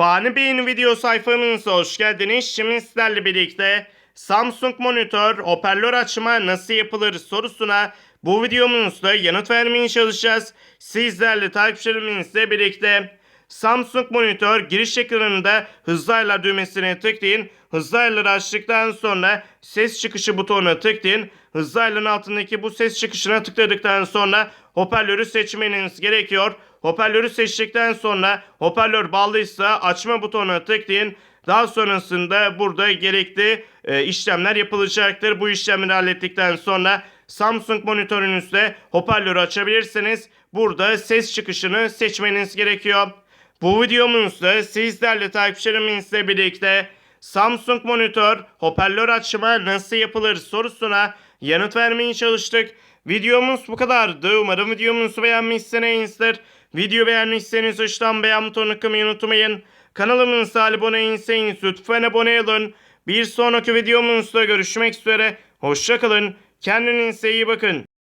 Fani Bey'in video sayfamıza hoş geldiniz. Şimdi sizlerle birlikte Samsung monitör hoparlör açma nasıl yapılır sorusuna bu videomuzda yanıt vermeye çalışacağız. Sizlerle takipçilerimizle birlikte Samsung monitör giriş ekranında hızlı ayarlar düğmesine tıklayın. Hızlı ayarları açtıktan sonra ses çıkışı butonuna tıklayın. Hızlı ayarların altındaki bu ses çıkışına tıkladıktan sonra hoparlörü seçmeniz gerekiyor. Hoparlörü seçtikten sonra hoparlör bağlıysa açma butonuna tıklayın. Daha sonrasında burada gerekli e, işlemler yapılacaktır. Bu işlemleri hallettikten sonra Samsung monitörünüzde hoparlörü açabilirsiniz. Burada ses çıkışını seçmeniz gerekiyor. Bu videomuzda sizlerle takipçilerimizle birlikte Samsung monitör hoparlör açma nasıl yapılır sorusuna yanıt vermeye çalıştık. Videomuz bu kadardı. Umarım videomuzu beğenmişsinizdir. Video beğenmişseniz aşağıdan beğen butonuna kılmayı unutmayın. Kanalımıza abone değilseniz lütfen abone olun. Bir sonraki videomuzda görüşmek üzere. Hoşçakalın. Kendinize iyi bakın.